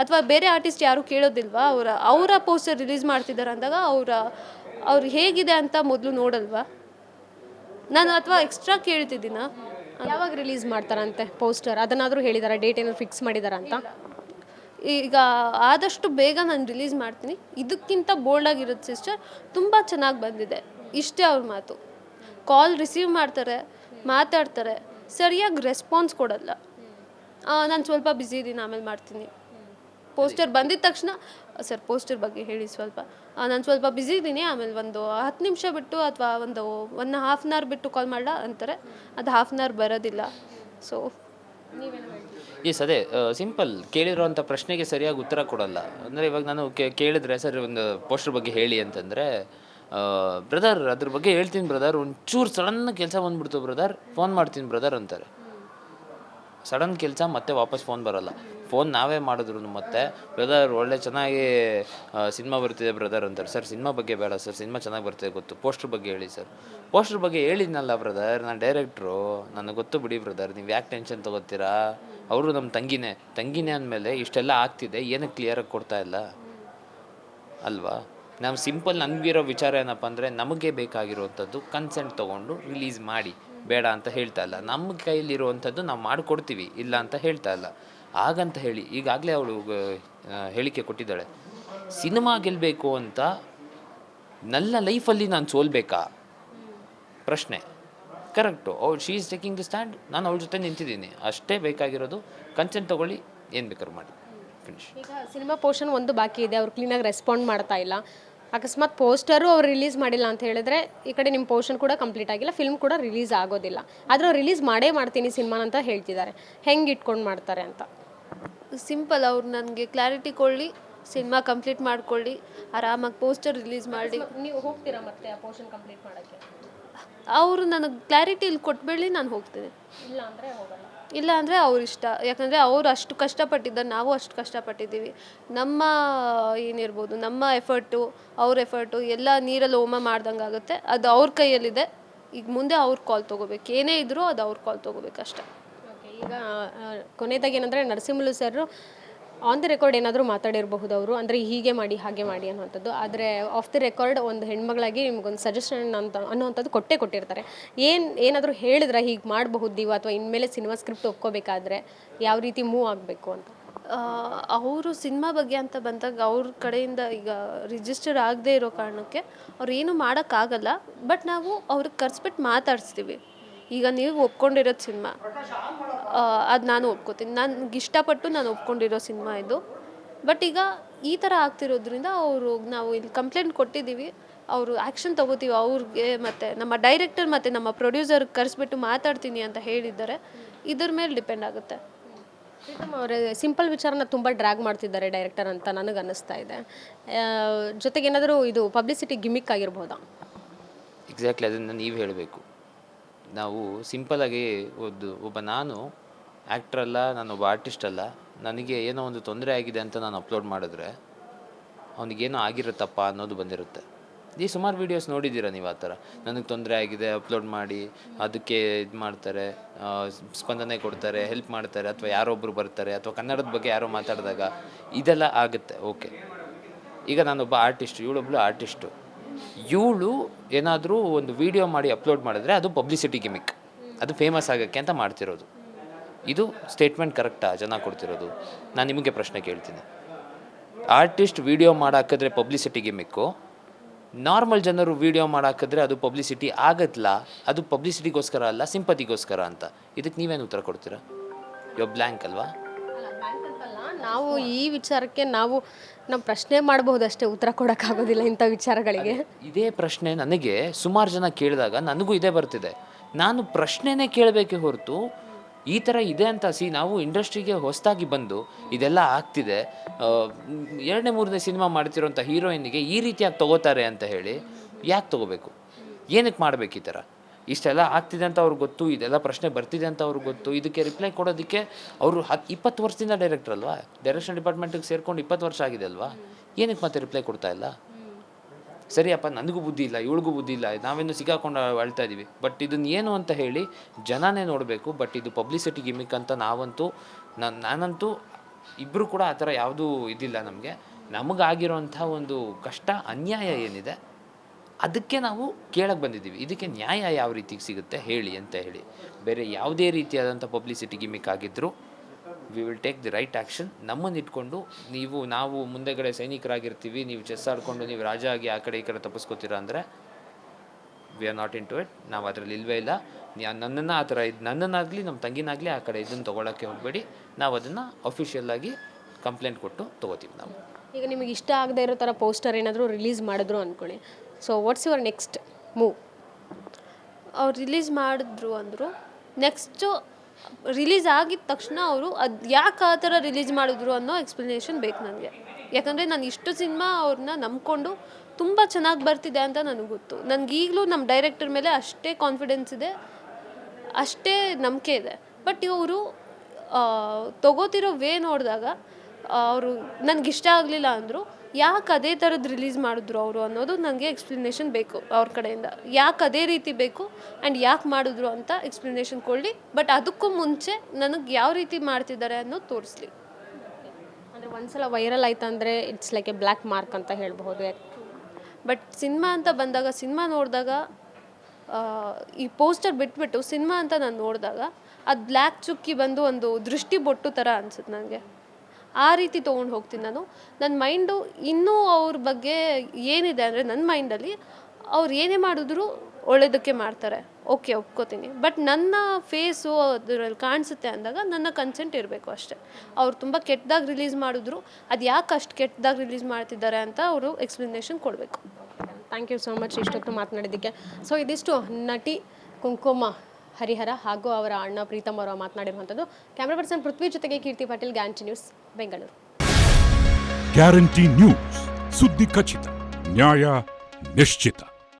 ಅಥವಾ ಬೇರೆ ಆರ್ಟಿಸ್ಟ್ ಯಾರು ಕೇಳೋದಿಲ್ವಾ? ಅವರ ಅವರ ಪೋಸ್ಟರ್ ರಿಲೀಸ್ ಮಾಡ್ತಿದ್ದಾರೆ ಅಂದಾಗ ಅವರ, ಅವ್ರು ಹೇಗಿದೆ ಅಂತ ಮೊದಲು ನೋಡಲ್ವಾ? ನಾನು ಅಥವಾ ಎಕ್ಸ್ಟ್ರಾ ಕೇಳ್ತಿದ್ದೀನ? ಯಾವಾಗ ರಿಲೀಸ್ ಮಾಡ್ತಾರಂತೆ ಪೋಸ್ಟರ್ ಅದನ್ನಾದರೂ ಹೇಳಿದಾರಾ? ಡೇಟ್ ಏನಾದ್ರು ಫಿಕ್ಸ್ ಮಾಡಿದಾರಾ ಅಂತ? ಈಗ ಆದಷ್ಟು ಬೇಗ ನಾನು ರಿಲೀಸ್ ಮಾಡ್ತೀನಿ. ಇದಕ್ಕಿಂತ ಬೋಲ್ಡ್ ಆಗಿರೋದು ಸಿಸ್ಟರ್ ತುಂಬ ಚೆನ್ನಾಗಿ ಬಂದಿದೆ. ಇಷ್ಟೇ ಅವ್ರ ಮಾತು. ಕಾಲ್ ರಿಸೀವ್ ಮಾಡ್ತಾರೆ, ಮಾತಾಡ್ತಾರೆ, ಸರಿಯಾಗಿ ರೆಸ್ಪಾನ್ಸ್ ಕೊಡಲ್ಲ. ನಾನು ಸ್ವಲ್ಪ ಬ್ಯುಸಿ ಇದ್ದೀನಿ ಆಮೇಲೆ ಮಾಡ್ತೀನಿ. ಪೋಸ್ಟರ್ ಬಂದಿದ ತಕ್ಷಣ, ಸರ್ ಪೋಸ್ಟರ್ ಬಗ್ಗೆ ಹೇಳಿ ಸ್ವಲ್ಪ. ನಾನು ಸ್ವಲ್ಪ ಬ್ಯುಸಿ ಇದ್ದೀನಿ ಆಮೇಲೆ ಒಂದು ಹತ್ತು ನಿಮಿಷ ಬಿಟ್ಟು ಅಥವಾ ಒಂದು ಒನ್ ಹಾಫ್ ಆನ್ ಅವರ್ ಬಿಟ್ಟು ಕಾಲ್ ಮಾಡಲ ಅಂತಾರೆ. ಅದು ಹಾಫ್ ಆನ್ ಅವರ್ ಬರೋದಿಲ್ಲ. ಸೊ ಎಸ್ ಅದೇ ಸಿಂಪಲ್ ಕೇಳಿರೋಂಥ ಪ್ರಶ್ನೆಗೆ ಸರಿಯಾಗಿ ಉತ್ತರ ಕೊಡಲ್ಲ. ಅಂದರೆ ಇವಾಗ ನಾನು ಕೇಳಿದ್ರೆ ಸರ್ ಒಂದು ಪೋಸ್ಟರ್ ಬಗ್ಗೆ ಹೇಳಿ ಅಂತಂದರೆ ಬ್ರದರ್ ಅದ್ರ ಬಗ್ಗೆ ಹೇಳ್ತೀನಿ ಬ್ರದರ್ ಒಂಚೂರು ಸಡನ್ ಕೆಲಸ ಬಂದ್ಬಿಡ್ತು ಬ್ರದರ್ ಫೋನ್ ಮಾಡ್ತೀನಿ ಬ್ರದರ್ ಅಂತಾರೆ. ಸಡನ್ ಕೆಲಸ ಮತ್ತೆ ವಾಪಸ್ ಫೋನ್ ಬರಲ್ಲ. ಫೋನ್ ನಾವೇ ಮಾಡಿದ್ರು ಮತ್ತೆ ಬ್ರದರ್ ಒಳ್ಳೆ ಚೆನ್ನಾಗಿ ಸಿನಿಮಾ ಬರ್ತಿದೆ ಬ್ರದರ್ ಅಂತಾರೆ. ಸರ್ ಸಿನಿಮಾ ಬಗ್ಗೆ ಬೇಡ ಸರ್ ಸಿನಿಮಾ ಚೆನ್ನಾಗಿ ಬರ್ತಿದೆ ಗೊತ್ತು. ಪೋಸ್ಟ್ರ್ ಬಗ್ಗೆ ಹೇಳಿ ಸರ್ ಪೋಸ್ಟ್ರ್ ಬಗ್ಗೆ ಹೇಳಿದ್ನಲ್ಲ ಬ್ರದರ್ ನಾನು ಡೈರೆಕ್ಟ್ರು ನನಗೆ ಗೊತ್ತು ಬಿಡಿ ಬ್ರದರ್ ನೀವು ಯಾಕೆ ಟೆನ್ಷನ್ ತೊಗೋತೀರಾ? ಅವರು ನಮ್ಮ ತಂಗಿನೇ. ತಂಗಿನೇ ಅಂದಮೇಲೆ ಇಷ್ಟೆಲ್ಲ ಆಗ್ತಿದೆ, ಏನಕ್ಕೆ ಕ್ಲಿಯರಾಗಿ ಕೊಡ್ತಾ ಇಲ್ಲ? ಅಲ್ವಾ? ನಾವು ಸಿಂಪಲ್ ನನಗಿರೋ ವಿಚಾರ ಏನಪ್ಪ ಅಂದರೆ, ನಮಗೆ ಬೇಕಾಗಿರುವಂಥದ್ದು ಕನ್ಸೆಂಟ್ ತೊಗೊಂಡು ರಿಲೀಸ್ ಮಾಡಿ. ಬೇಡ ಅಂತ ಹೇಳ್ತಾ ಇಲ್ಲ. ನಮ್ಮ ಕೈಯಲ್ಲಿರುವಂಥದ್ದು ನಾವು ಮಾಡಿಕೊಡ್ತೀವಿ, ಇಲ್ಲ ಅಂತ ಹೇಳ್ತಾ ಇಲ್ಲ. ಹಾಗಂತ ಹೇಳಿ ಈಗಾಗಲೇ ಅವಳು ಹೇಳಿಕೆ ಕೊಟ್ಟಿದ್ದಾಳೆ. ಸಿನಿಮಾ ಗೆಲ್ಲಬೇಕು ಅಂತ ನನ್ನ ಲೈಫಲ್ಲಿ ನಾನು ಸೋಲ್ಬೇಕಾ? ಪ್ರಶ್ನೆ. ಕರೆಕ್ಟು. ಅವ್ಳು she is taking the stand ನಾನು ಅವಳ ಜೊತೆ ನಿಂತಿದ್ದೀನಿ. ಅಷ್ಟೇ ಬೇಕಾಗಿರೋದು ಕನ್ಸೆಂಟ್ ತೊಗೊಳ್ಳಿ, ಏನು ಬೇಕಾದ್ರೂ ಮಾಡಿ. ಫಿನಿಶ್ ಈಗ ಸಿನಿಮಾ ಪೋರ್ಷನ್ ಒಂದು ಬಾಕಿ ಇದೆ. ಅವ್ರು ಕ್ಲೀನಾಗಿ ರೆಸ್ಪಾಂಡ್ ಮಾಡ್ತಾ ಇಲ್ಲ. ಅಕಸ್ಮಾತ್ ಪೋಸ್ಟರು ಅವ್ರು ರಿಲೀಸ್ ಮಾಡಿಲ್ಲ ಅಂತ ಹೇಳಿದ್ರೆ ಈ ಕಡೆ ನಿಮ್ಮ ಪೋರ್ಷನ್ ಕೂಡ ಕಂಪ್ಲೀಟ್ ಆಗಿಲ್ಲ. ಫಿಲ್ಮ್ ಕೂಡ ರಿಲೀಸ್ ಆಗೋದಿಲ್ಲ. ಆದರೆ ರಿಲೀಸ್ ಮಾಡೇ ಮಾಡ್ತೀನಿ ಸಿನಿಮಾನ ಅಂತ ಹೇಳ್ತಿದ್ದಾರೆ. ಹೆಂಗೆ ಇಟ್ಕೊಂಡು ಮಾಡ್ತಾರೆ ಅಂತ. ಸಿಂಪಲ್ ಅವ್ರು ನನಗೆ ಕ್ಲಾರಿಟಿ ಕೊಡಲಿ ಸಿನಿಮಾ ಕಂಪ್ಲೀಟ್ ಮಾಡ್ಕೊಳ್ಳಿ ಆರಾಮಾಗಿ ಪೋಸ್ಟರ್ ರಿಲೀಸ್ ಮಾಡಿ. ನೀವು ಹೋಗ್ತೀರಾ ಮತ್ತೆ ಆ ಪೋರ್ಷನ್ ಕಂಪ್ಲೀಟ್ ಮಾಡೋಕ್ಕೆ? ಅವರು ನನಗೆ ಕ್ಲಾರಿಟಿ ಇಲ್ಲಿ ಕೊಟ್ಬೇಡಿ ನಾನು ಹೋಗ್ತೀನಿ. ಇಲ್ಲ ಅಂದರೆ ಹೋಗಲ್ಲ. ಇಲ್ಲ ಅಂದರೆ ಅವ್ರ ಇಷ್ಟ. ಯಾಕಂದರೆ ಅವ್ರು ಅಷ್ಟು ಕಷ್ಟಪಟ್ಟಿದ್ದಾರೆ ನಾವು ಅಷ್ಟು ಕಷ್ಟಪಟ್ಟಿದ್ದೀವಿ. ನಮ್ಮ ಏನಿರ್ಬೋದು ನಮ್ಮ ಎಫರ್ಟು ಅವ್ರ ಎಫರ್ಟು ಎಲ್ಲ ನೀರಲ್ಲಿ ಹೋಮ ಮಾಡ್ದಂಗೆ ಆಗುತ್ತೆ. ಅದು ಅವ್ರ ಕೈಯಲ್ಲಿದೆ. ಈಗ ಮುಂದೆ ಅವ್ರ ಕಾಲ್ ತೊಗೋಬೇಕು. ಏನೇ ಇದ್ರೂ ಅದು ಅವ್ರ ಕಾಲ್ ತೊಗೋಬೇಕು ಅಷ್ಟೇ. ಈಗ ಕೊನೆಯದಾಗಿ ಏನಂದರೆ Narasimhalu sir on the record ಏನಾದರೂ ಮಾತಾಡಿರಬಹುದು ಅವರು ಅಂದರೆ ಹೀಗೆ ಮಾಡಿ, ಹಾಗೆ ಮಾಡಿ ಅನ್ನುವಂಥದ್ದು. ಆದರೆ ಆಫ್ ದಿ ರೆಕಾರ್ಡ್ ಒಂದು ಹೆಣ್ಮಗಳಾಗಿ ನಿಮ್ಗೊಂದು ಸಜೆಷನ್ ಅಂತ ಅನ್ನುವಂಥದ್ದು ಕೊಟ್ಟೇ ಕೊಟ್ಟಿರ್ತಾರೆ. ಏನು, ಏನಾದರೂ ಹೇಳಿದ್ರೆ ಹೀಗೆ ಮಾಡಬಹುದು ನೀವು ಅಥವಾ ಇನ್ಮೇಲೆ ಸಿನಿಮಾ ಸ್ಕ್ರಿಪ್ಟ್ ಒಪ್ಕೋಬೇಕಾದ್ರೆ ಯಾವ ರೀತಿ ಮೂವ್ ಆಗಬೇಕು ಅಂತ? ಅವರು ಸಿನಿಮಾ ಬಗ್ಗೆ ಅಂತ ಬಂದಾಗ ಅವ್ರ ಕಡೆಯಿಂದ ಈಗ ರಿಜಿಸ್ಟರ್ ಆಗದೆ ಇರೋ ಕಾರಣಕ್ಕೆ ಅವ್ರು ಏನು ಮಾಡೋಕ್ಕಾಗಲ್ಲ ಬಟ್ ನಾವು ಅವ್ರಿಗೆ ಕರ್ಸ್ಬಿಟ್ಟು ಮಾತಾಡಿಸ್ತೀವಿ. ಈಗ ನೀವು ಒಪ್ಕೊಂಡಿರೋ ಸಿನಿಮಾ. ಅದು ನಾನು ಒಪ್ಕೋತೀನಿ. ನನಗೆ ಇಷ್ಟಪಟ್ಟು ನಾನು ಒಪ್ಕೊಂಡಿರೋ ಸಿನಿಮಾ ಇದು. ಬಟ್ ಈಗ ಈ ಥರ ಆಗ್ತಿರೋದ್ರಿಂದ ಅವರು ನಾವು ಇಲ್ಲಿ ಕಂಪ್ಲೇಂಟ್ ಕೊಟ್ಟಿದ್ದೀವಿ. ಅವರು ಆ್ಯಕ್ಷನ್ ತಗೋತೀವಿ. ಅವ್ರಿಗೆ ಮತ್ತು ನಮ್ಮ ಡೈರೆಕ್ಟರ್ ಮತ್ತು ನಮ್ಮ ಪ್ರೊಡ್ಯೂಸರ್ಗೆ ಕರೆಸ್ಬಿಟ್ಟು ಮಾತಾಡ್ತೀನಿ ಅಂತ ಹೇಳಿದ್ದಾರೆ. ಇದ್ರ ಮೇಲೆ ಡಿಪೆಂಡ್ ಆಗುತ್ತೆ. ಪ್ರೀತಮ್ ಅವರೇ ಸಿಂಪಲ್ ವಿಚಾರನ ತುಂಬ ಡ್ರ್ಯಾಗ್ ಮಾಡ್ತಿದ್ದಾರೆ ಡೈರೆಕ್ಟರ್ ಅಂತ ನನಗೆ ಅನ್ನಿಸ್ತಾ ಇದೆ. ಜೊತೆಗೇನಾದರೂ ಜೊತೆಗೆ ಏನಾದರೂ ಇದು ಪಬ್ಲಿಸಿಟಿ ಗಿಮಿಕ್ ಆಗಿರ್ಬೋದಾ? ಎಕ್ಸಾಕ್ಟ್ಲಿ ಅದನ್ನು ನೀವು ಹೇಳಬೇಕು. ನಾವು ಸಿಂಪಲಾಗಿ ಒಂದು ಒಬ್ಬ ನಾನು ಆ್ಯಕ್ಟ್ರ್ ಅಲ್ಲ, ನಾನು ಒಬ್ಬ ಆರ್ಟಿಸ್ಟ್ ಅಲ್ಲ, ನನಗೆ ಏನೋ ಒಂದು ತೊಂದರೆ ಆಗಿದೆ ಅಂತ ನಾನು ಅಪ್ಲೋಡ್ ಮಾಡಿದ್ರೆ, ಅವನಿಗೇನೋ ಆಗಿರುತ್ತಪ್ಪ ಅನ್ನೋದು ಬಂದಿರುತ್ತೆ. ಈ ಸುಮಾರು ವೀಡಿಯೋಸ್ ನೋಡಿದ್ದೀರಾ ನೀವು ಆ ಥರ? ನನಗೆ ತೊಂದರೆ ಆಗಿದೆ ಅಪ್ಲೋಡ್ ಮಾಡಿ, ಅದಕ್ಕೆ ಇದು ಮಾಡ್ತಾರೆ ಸ್ಪಂದನೆ ಕೊಡ್ತಾರೆ ಹೆಲ್ಪ್ ಮಾಡ್ತಾರೆ, ಅಥವಾ ಯಾರೊಬ್ಬರು ಬರ್ತಾರೆ, ಅಥವಾ ಕನ್ನಡದ ಬಗ್ಗೆ ಯಾರೋ ಮಾತಾಡಿದಾಗ ಇದೆಲ್ಲ ಆಗುತ್ತೆ ಓಕೆ ಈಗ ನಾನೊಬ್ಬ ಆರ್ಟಿಸ್ಟು ಇವಳೊಬ್ಳು ಆರ್ಟಿಸ್ಟು ಇವಳು ಏನಾದರೂ ಒಂದು ವಿಡಿಯೋ ಮಾಡಿ ಅಪ್ಲೋಡ್ ಮಾಡಿದ್ರೆ ಅದು ಪಬ್ಲಿಸಿಟಿ ಗಿಮಿಕ್ ಅದು ಫೇಮಸ್ ಆಗೋಕ್ಕೆ ಅಂತ ಮಾಡ್ತಿರೋದು. ಇದು ಸ್ಟೇಟ್ಮೆಂಟ್ ಕರೆಕ್ಟಾ ಜನ ಕೊಡ್ತಿರೋದು. ನಾನು ನಿಮಗೆ ಪ್ರಶ್ನೆ ಕೇಳ್ತೀನಿ. ಆರ್ಟಿಸ್ಟ್ ವಿಡಿಯೋ ಮಾಡಾಕಿದ್ರೆ ಪಬ್ಲಿಸಿಟಿ ಗಿಮಿಕ್ಕು ನಾರ್ಮಲ್ ಜನರು ವಿಡಿಯೋ ಮಾಡಾಕಿದ್ರೆ ಅದು ಪಬ್ಲಿಸಿಟಿ ಆಗತ್ತಲ್ಲ ಅದು ಪಬ್ಲಿಸಿಟಿಗೋಸ್ಕರ ಅಲ್ಲ ಸಿಂಪತಿಗೋಸ್ಕರ ಅಂತ. ಇದಕ್ಕೆ ನೀವೇನು ಉತ್ತರ ಕೊಡ್ತೀರಾ? ಯೋ ಬ್ಲ್ಯಾಂಕ್ ಅಲ್ವಾ? ನಾವು ಈ ವಿಚಾರಕ್ಕೆ ನಾವು ನಮ್ಮ ಪ್ರಶ್ನೆ ಮಾಡಬಹುದಷ್ಟೇ, ಉತ್ತರ ಕೊಡೋಕ್ಕಾಗೋದಿಲ್ಲ ಇಂಥ ವಿಚಾರಗಳಿಗೆ. ಇದೇ ಪ್ರಶ್ನೆ ನನಗೆ ಸುಮಾರು ಜನ ಕೇಳಿದಾಗ ನನಗೂ ಇದೇ ಬರ್ತಿದೆ. ನಾನು ಪ್ರಶ್ನೆನೇ ಕೇಳಬೇಕೆ ಹೊರತು ಈ ಥರ ಇದೆ ಅಂತ ಸಿ ನಾವು ಇಂಡಸ್ಟ್ರಿಗೆ ಹೊಸದಾಗಿ ಬಂದು ಇದೆಲ್ಲ ಆಗ್ತಿದೆ. ಎರಡನೇ ಮೂರನೇ ಸಿನಿಮಾ ಮಾಡ್ತಿರೋಂಥ ಹೀರೋಯಿನ್ಗೆ ಈ ರೀತಿಯಾಗಿ ತಗೋತಾರೆ ಅಂತ ಹೇಳಿ ಯಾಕೆ ತಗೋಬೇಕು? ಏನಕ್ಕೆ ಮಾಡ್ಬೇಕು ಈ ಥರ ಇಷ್ಟೆಲ್ಲ ಆಗ್ತಿದೆ ಅಂತ ಅವ್ರಿಗೆ ಗೊತ್ತು, ಇದೆಲ್ಲ ಪ್ರಶ್ನೆ ಬರ್ತಿದೆ ಅಂತ ಅವ್ರಿಗೆ ಗೊತ್ತು, ಇದಕ್ಕೆ ರಿಪ್ಲೈ ಕೊಡೋದಕ್ಕೆ ಅವರು ಹತ್ತು ಇಪ್ಪತ್ತು ವರ್ಷದಿಂದ ಡೈರೆಕ್ಟರ್ ಅಲ್ವಾ? ಡೈರೆಕ್ಷನ್ ಡಿಪಾರ್ಟ್ಮೆಂಟಿಗೆ ಸೇರ್ಕೊಂಡು ಇಪ್ಪತ್ತು ವರ್ಷ ಆಗಿದೆ ಅಲ್ವಾ? ಏನಕ್ಕೆ ಮತ್ತೆ ರಿಪ್ಲೈ ಕೊಡ್ತಾ ಇಲ್ಲ? ಸರಿಯಪ್ಪ ನನಗೂ ಬುದ್ಧಿ ಇಲ್ಲ, ಇವಳಿಗೂ ಬುದ್ಧಿ ಇಲ್ಲ ನಾವೇನು ಸಿಗಾಕೊಂಡು ಅಳ್ತಾ ಇದ್ದೀವಿ ಬಟ್ ಇದನ್ನ ಏನು ಅಂತ ಹೇಳಿ ಜನನೇ ನೋಡಬೇಕು ಬಟ್ ಇದು ಪಬ್ಲಿಸಿಟಿ ಗಿಮಿಕ್ ಅಂತ ನಾವಂತೂ ನಾನು ನಾನಂತೂ ಇಬ್ಬರು ಕೂಡ ಆ ಥರ ಯಾವುದೂ ಇದಿಲ್ಲ ನಮಗೆ. ನಮಗಾಗಿರೋಂಥ ಒಂದು ಕಷ್ಟ, ಅನ್ಯಾಯ ಏನಿದೆ ಅದಕ್ಕೆ ನಾವು ಕೇಳಕ್ಕೆ ಬಂದಿದ್ದೀವಿ. ಇದಕ್ಕೆ ನ್ಯಾಯ ಯಾವ ರೀತಿಗೆ ಸಿಗುತ್ತೆ ಹೇಳಿ ಅಂತ ಹೇಳಿ. ಬೇರೆ ಯಾವುದೇ ರೀತಿಯಾದಂಥ ಪಬ್ಲಿಸಿಟಿ ಗಿಮಿಕ್ ಆಗಿದ್ದರೂ we will take the right action ನಮ್ಮನ್ನು ಇಟ್ಕೊಂಡು ನೀವು, ನಾವು ಮುಂದೆಗಡೆ ಸೈನಿಕರಾಗಿರ್ತೀವಿ, ನೀವು ಚೆಸ್ ಆಡ್ಕೊಂಡು ನೀವು ರಾಜ ಆಗಿ ಆ ಕಡೆ ಈ ಕಡೆ ತಪ್ಪಿಸ್ಕೋತೀರಾ ಅಂದರೆ we are not into it ನಾವು ಅದರಲ್ಲಿ ಇಲ್ವೇ ಇಲ್ಲ. ನನ್ನನ್ನು ಆ ಥರ ಇದು, ನನ್ನನ್ನಾಗಲಿ, ನಮ್ಮ ತಂಗಿನಾಗಲಿ ಆ ಕಡೆ ಇದನ್ನು ತೊಗೊಳಕ್ಕೆ ಹೋಗಬೇಡಿ. ನಾವು ಅದನ್ನು ಅಫಿಷಿಯಲ್ಲಾಗಿ ಕಂಪ್ಲೇಂಟ್ ಕೊಟ್ಟು ತೊಗೋತೀವಿ ನಾವು. ಈಗ ನಿಮಗೆ ಇಷ್ಟ ಆಗದೆ ಇರೋ ಥರ ಪೋಸ್ಟರ್ ಏನಾದರೂ ರಿಲೀಸ್ ಮಾಡಿದ್ರು ಅಂದ್ಕೊಳ್ಳಿ so what's your next move ಅವ್ರು ರಿಲೀಸ್ ಮಾಡಿದ್ರು ಅಂದರು. ನೆಕ್ಸ್ಟು ರಿಲೀಸ್ ಆಗಿದ ತಕ್ಷಣ ಅವರು ಅದು ಯಾಕೆ ಆ ಥರ ರಿಲೀಸ್ ಮಾಡಿದ್ರು ಅನ್ನೋ ಎಕ್ಸ್ಪ್ಲನೇಷನ್ ಬೇಕು ನನಗೆ. ಯಾಕಂದರೆ ನಾನು ಇಷ್ಟು ಸಿನಿಮಾ ಅವ್ರನ್ನ ನಂಬಿಕೊಂಡು ತುಂಬ ಚೆನ್ನಾಗಿ ಬರ್ತಿದೆ ಅಂತ ನನಗೆ ಗೊತ್ತು. ನನಗೆ ಈಗಲೂ ನಮ್ಮ ಡೈರೆಕ್ಟರ್ ಮೇಲೆ ಅಷ್ಟೇ ಕಾನ್ಫಿಡೆನ್ಸ್ ಇದೆ, ಅಷ್ಟೇ ನಂಬಿಕೆ ಇದೆ. ಬಟ್ ಇವರು ತಗೋತಿರೋ ವೇ ನೋಡಿದಾಗ ಅವರು ನನಗಿಷ್ಟ ಆಗಲಿಲ್ಲ ಅಂದರು ಯಾಕೆ ಅದೇ ಥರದ್ದು ರಿಲೀಸ್ ಮಾಡಿದ್ರು ಅವರು ಅನ್ನೋದು ನನಗೆ ಎಕ್ಸ್ಪ್ಲನೇಷನ್ ಬೇಕು ಅವ್ರ ಕಡೆಯಿಂದ. ಯಾಕೆ ಅದೇ ರೀತಿ ಬೇಕು ಆ್ಯಂಡ್ ಯಾಕೆ ಮಾಡಿದ್ರು ಅಂತ ಎಕ್ಸ್ಪ್ಲನೇಷನ್ ಕೊಡಲಿ. ಬಟ್ ಅದಕ್ಕೂ ಮುಂಚೆ ನನಗೆ ಯಾವ ರೀತಿ ಮಾಡ್ತಿದ್ದಾರೆ ಅನ್ನೋದು ತೋರಿಸ್ಲಿ. ಅಂದರೆ ಒಂದ್ಸಲ ವೈರಲ್ ಆಯ್ತು ಅಂದರೆ it's like a black mark ಅಂತ ಹೇಳಬಹುದು. ಬಟ್ ಸಿನಿಮಾ ಅಂತ ಬಂದಾಗ ಸಿನಿಮಾ ನೋಡಿದಾಗ ಈ ಪೋಸ್ಟರ್ ಬಿಟ್ಬಿಟ್ಟು ಸಿನಿಮಾ ಅಂತ ನಾನು ನೋಡಿದಾಗ ಅದು ಬ್ಲ್ಯಾಕ್ ಚುಕ್ಕಿ ಬಂದು ಒಂದು ದೃಷ್ಟಿ ಬೊಟ್ಟು ಥರ ಅನ್ಸುತ್ತೆ ನನಗೆ ಆ ರೀತಿ ತೊಗೊಂಡು ಹೋಗ್ತೀನಿ ನಾನು. ನನ್ನ ಮೈಂಡು ಇನ್ನೂ ಅವ್ರ ಬಗ್ಗೆ ಏನಿದೆ ಅಂದರೆ ನನ್ನ ಮೈಂಡಲ್ಲಿ ಅವ್ರು ಏನೇ ಮಾಡಿದ್ರು ಒಳ್ಳೇದಕ್ಕೆ ಮಾಡ್ತಾರೆ. ಓಕೆ ಒಪ್ಕೋತೀನಿ. ಬಟ್ ನನ್ನ ಫೇಸು ಅದರಲ್ಲಿ ಕಾಣಿಸುತ್ತೆ ಅಂದಾಗ ನನ್ನ ಕನ್ಸೆಂಟ್ ಇರಬೇಕು ಅಷ್ಟೇ. ಅವ್ರು ತುಂಬ ಕೆಟ್ಟದಾಗಿ ರಿಲೀಸ್ ಮಾಡಿದ್ರು, ಅದು ಯಾಕೆ ಅಷ್ಟು ಕೆಟ್ಟದಾಗಿ ರಿಲೀಸ್ ಮಾಡ್ತಿದ್ದಾರೆ ಅಂತ ಅವರು ಎಕ್ಸ್ಪ್ಲನೇಷನ್ ಕೊಡಬೇಕು. ಥ್ಯಾಂಕ್ ಯು ಸೋ ಮಚ್ ಇಷ್ಟೊತ್ತು ಮಾತನಾಡಿದ್ದಕ್ಕೆ. ಸೊ ಇದಿಷ್ಟು ನಟಿ ಕುಂಕುಮ ಹರಿಹರ ಹಾಗೂ ಅವರ ಅಣ್ಣ ಪ್ರೀತಮ್ ಅವರು ಮಾತನಾಡಿರುವಂಥದ್ದು. ಕ್ಯಾಮ್ರಾ ಪರ್ಸನ್ ಪೃಥ್ವಿ ಜೊತೆಗೆ Keerthi Patil guarantee news Bengaluru guarantee news ಸುದ್ದಿ ಖಚಿತ, ನ್ಯಾಯ ನಿಶ್ಚಿತ.